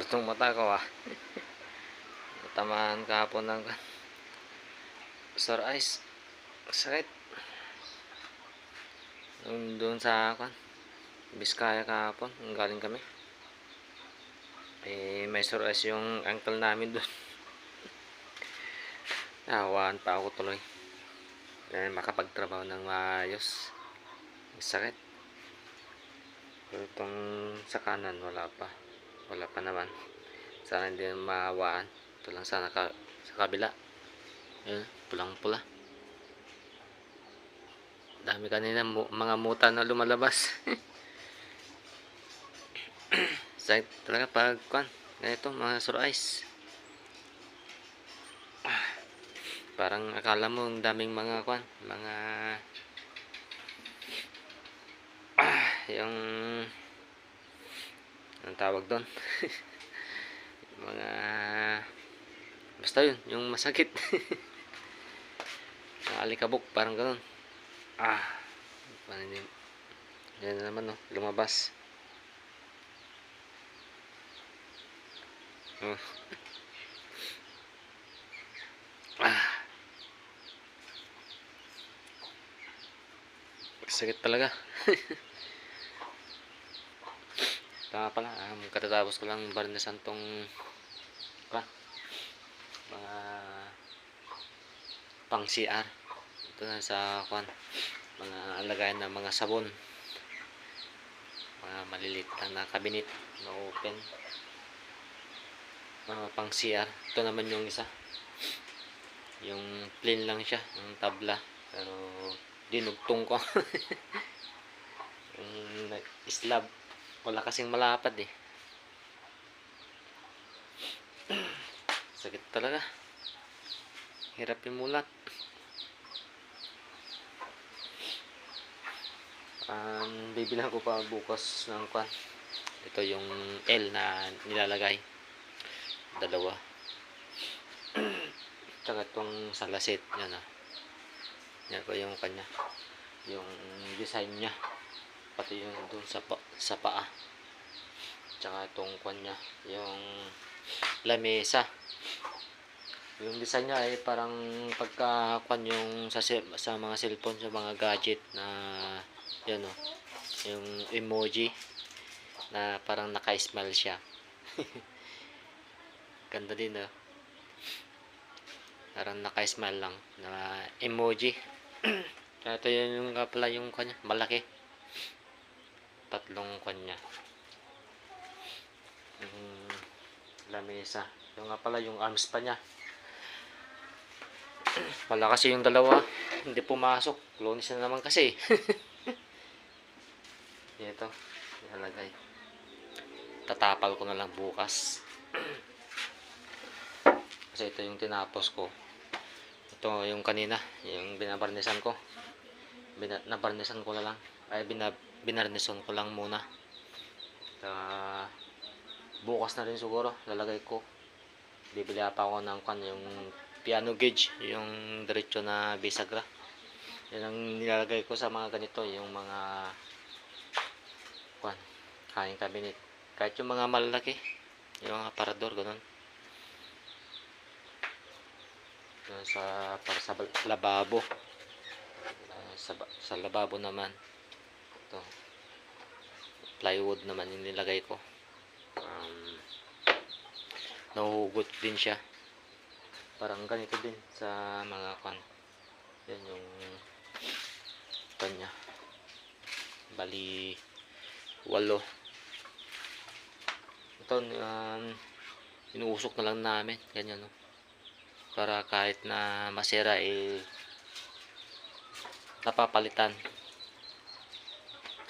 Malutong mata ko ah. Natamaan kahapon ng sore eyes. Sakit. Nung doon sa kan, Biskaya kahapon, galing kami. Eh, may sore eyes yung ankle namin doon. Nawaan pa ako tuloy. Dahil makapagtrabaho ng maayos. Sakit. Pero itong sa kanan, wala pa. Wala pa naman. Sana hindi na maawaan. Ito lang sana ka, sa kabila. Ayun, pulang-pula. Dami kanina mu- mga muta na lumalabas. Sakit talaga pag kwan. Ganito, mga eyes. Parang akala mo ang daming mga kwan, mga ah, yung anong tawag doon? mga basta yun, yung masakit. Alikabok, parang gano'n. Ah, yun? Yan na naman, no? lumabas. Oh. Ah. Sakit talaga. Tama pala, um, katatapos ko lang barnasan tong pa, mga pang CR. Ito na sa kwan, mga alagayan ng mga sabon. Mga maliliit lang na cabinet na open. Mga pang CR. Ito naman yung isa. Yung plain lang siya, yung tabla. Pero dinugtong ko. yung slab. Wala kasing malapad eh. Sakit talaga. Hirap yung mulat. Um, bibilang ko pa bukas ng kwan. Ito yung L na nilalagay. Dalawa. Tsaka itong salasit. Yan ah. Yan po yung kanya. Yung design niya. Pati yung doon sa, pa, sa paa. Tsaka itong kwan niya. Yung lamesa. Yung design niya ay parang pagka kwan yung sa, sa mga cellphone, sa mga gadget na yan o. Yung emoji na parang naka-smile siya. Ganda din o. Parang naka-smile lang na emoji. Ito yun yung pala yung kanya, malaki. Tatlong kanya. Yung lamesa. Yung nga pala yung arms pa niya. Wala kasi yung dalawa. Hindi pumasok. Lunis na naman kasi. Ito. Ilalagay. Tatapal ko na lang bukas. kasi ito yung tinapos ko. Ito yung kanina. Yung binabarnisan ko. Bina, ko na lang. Ay, bina, binarnison ko lang muna. Ah, bukas na rin siguro. Lalagay ko. Bibili pa ako ng kan yung piano gauge. Yung diretso na bisagra. Yan ang nilalagay ko sa mga ganito. Yung mga kwan, kain cabinet. Kahit yung mga malalaki. Yung mga aparador, ganun. Sa para sa lababo. Ah, sa, sa lababo naman. Ito. Plywood naman yung nilagay ko. Um, nahuhugot din siya. Parang ganito din sa mga kan. Yan yung kanya. Bali walo. Ito um, inuusok na lang namin. Ganyan no para kahit na masira eh napapalitan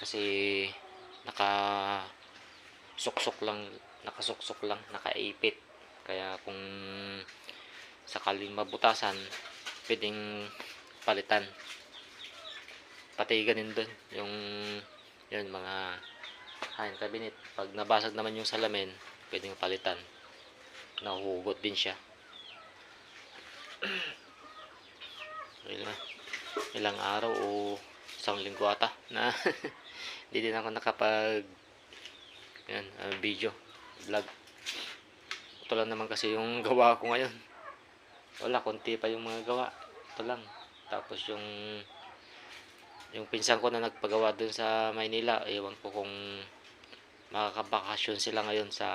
kasi naka suksok lang nakasuksok lang nakaipit. Kaya kung sakaling mabutasan pwedeng palitan. Pati ganin dun yung yun mga kain cabinet. Pag nabasag naman yung salamin pwedeng palitan. Nahuhugot din siya. Ilang, ilang araw o isang linggo ata na hindi din ako nakapag yan, ah, video vlog ito lang naman kasi yung gawa ko ngayon. Wala, konti pa yung mga gawa. Ito lang. Tapos yung yung pinsan ko na nagpagawa dun sa Maynila, ewan ko kung makakabakasyon sila ngayon sa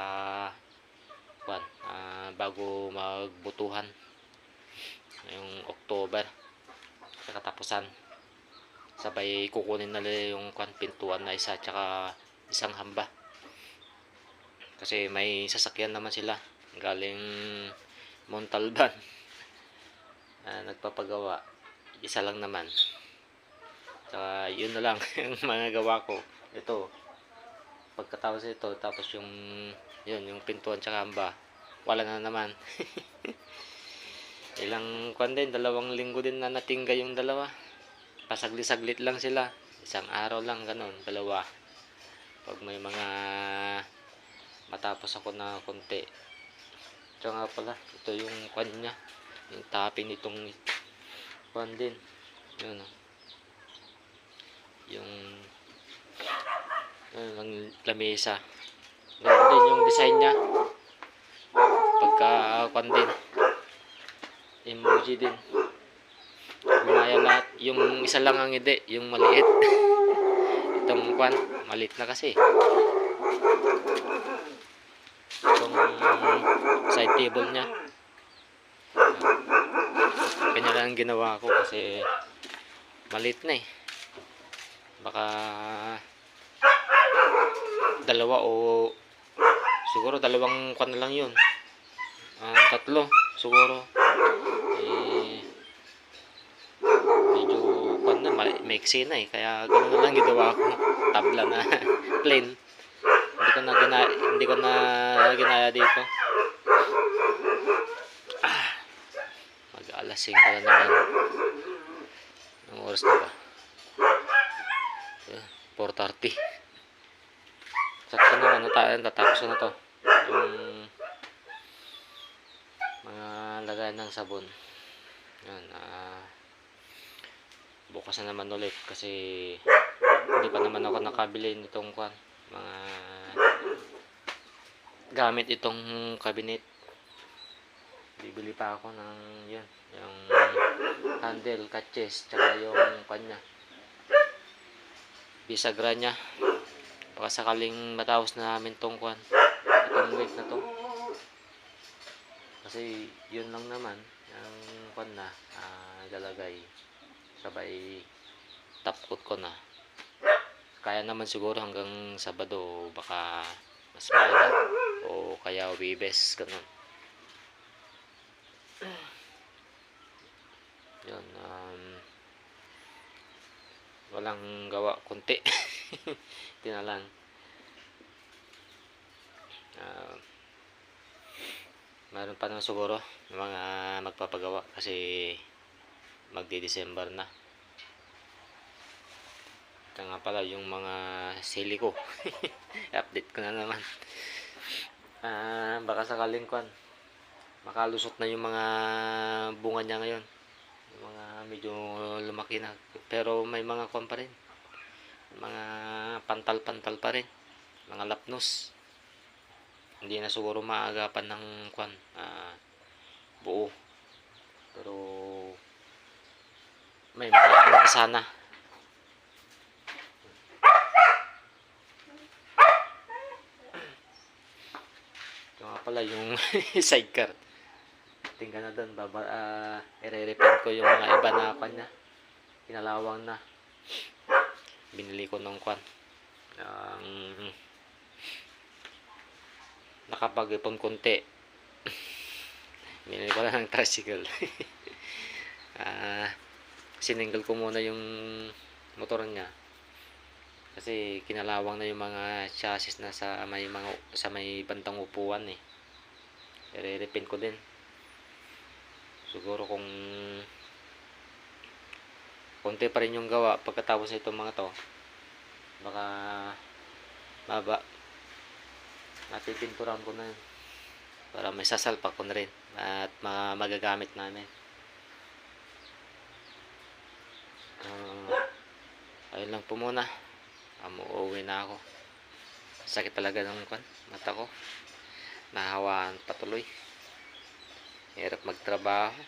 kwan, ah, bago magbutuhan yung October sa katapusan sabay kukunin na nila yung kwan, pintuan na isa tsaka isang hamba. Kasi may sasakyan naman sila. Galing Montalban. Ah, nagpapagawa. Isa lang naman. Tsaka yun na lang yung mga gawa ko. Ito. Pagkatapos ito tapos yung yun yung pintuan tsaka hamba wala na naman. Ilang kwan din dalawang linggo din na natingga yung dalawa pasaglit-saglit lang sila. Isang araw lang ganun. Dalawa. Pag may mga matapos ako na konti. Ito nga pala ito yung kwan niya. Yung topping nitong kwan din. Yun oh. yung yun ang lamesa. Ganun din yung design niya. Pagka uh, kwan din. Emoji din. Gumaya lahat yung isa lang ang hindi yung maliit. Itong kwan maliit na kasi. Itong side table niya. Kanya lang ang ginawa ko kasi maliit na eh. Baka dalawa o siguro dalawang kwan na lang yun. Ah, tatlo siguro eh medyo kwan na ma- maiksi na eh. Kaya ganoon na lang ginawa ko. Tabla na. Plain. Hindi ko na gina hindi ko na ginaya dito. Ah, mag alas 5 na naman. Ang oras na ba? Yeah, 4.30 sakto na ano tayo tatapos na to. Yung mga lagay ng sabon. Yan ah bukas na naman ulit kasi hindi pa naman ako nakabili nitong kwan mga gamit itong cabinet. Bibili pa ako ng yun yung handle catches tsaka yung kanya bisagra niya. Baka sakaling matapos na namin tong kwan itong week na to. Kasi yun lang naman ang kwan na ah, lalagay sabay tapkot ko na. Kaya naman siguro hanggang Sabado baka mas maaga o kaya Webes ganun. Yun um, walang gawa kunti. Ito na lang. Ah, Meron pa naman siguro mga magpapagawa kasi magdi-December na. Ito nga pala yung mga sili ko. Update ko na naman. Ah, baka sakaling kwan. Makalusot na yung mga bunga niya ngayon. Yung mga medyo lumaki na. Pero may mga kwan pa rin. Mga pantal-pantal pa rin. Mga lapnos hindi na siguro maagapan ng kwan ah, buo pero may mga sana ito nga pala yung sidecar. Tingnan na doon baba uh, ire-repaint ko yung mga iba na niya. Kinalawang na. Binili ko nung kwan. Ang nakapag-ipon konti. Binili ko lang ng tricycle. Ah, sininggal ko muna yung motor niya. Kasi kinalawang na yung mga chassis na sa may mga sa may bantang upuan eh. I-repaint ko din. Siguro kung konti pa rin yung gawa pagkatapos nitong mga to. Baka maba natipinturan ko na yun para may sasalpak ko na rin at ma- magagamit namin Ah, ayun lang po muna. Um, uuwi na ako. Sakit talaga ng kwan, mata ko. Nahawaan patuloy hirap magtrabaho.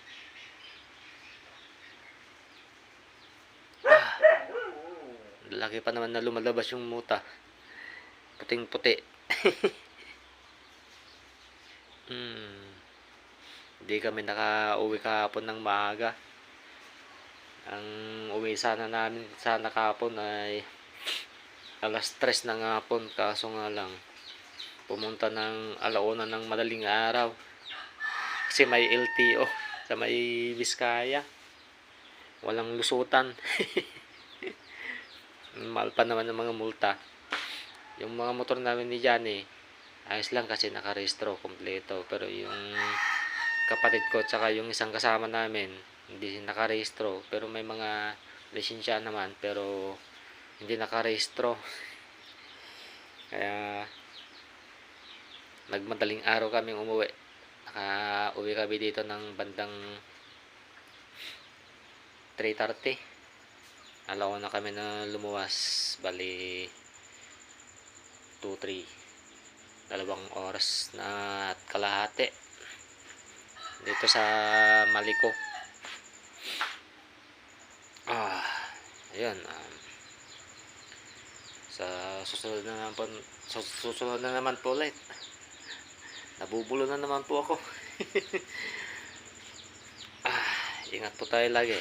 Ah, laki pa naman na lumalabas yung muta. Puting puti hmm. hindi kami naka-uwi kahapon ng maaga ang uwi sana namin sana kahapon ay alas 3 ng hapon kaso nga lang pumunta ng alauna ng madaling araw. Kasi may LTO sa may Biskaya walang lusutan. Mahal pa naman ng mga multa. Yung mga motor namin ni Johnny ayos lang kasi nakarehistro kompleto. Pero yung kapatid ko tsaka yung isang kasama namin hindi nakarehistro pero may mga lisensya naman pero hindi nakarehistro. Kaya nagmadaling araw kami umuwi. Naka-uwi kami dito ng bandang 3.30 alaw na kami na lumuwas bali 2-3 dalawang oras na at kalahati. Dito sa Maliko ah ayun um, sa susunod na naman sa susunod na naman po ulit. Nabubulo na naman po ako. Ah ingat po tayo lagi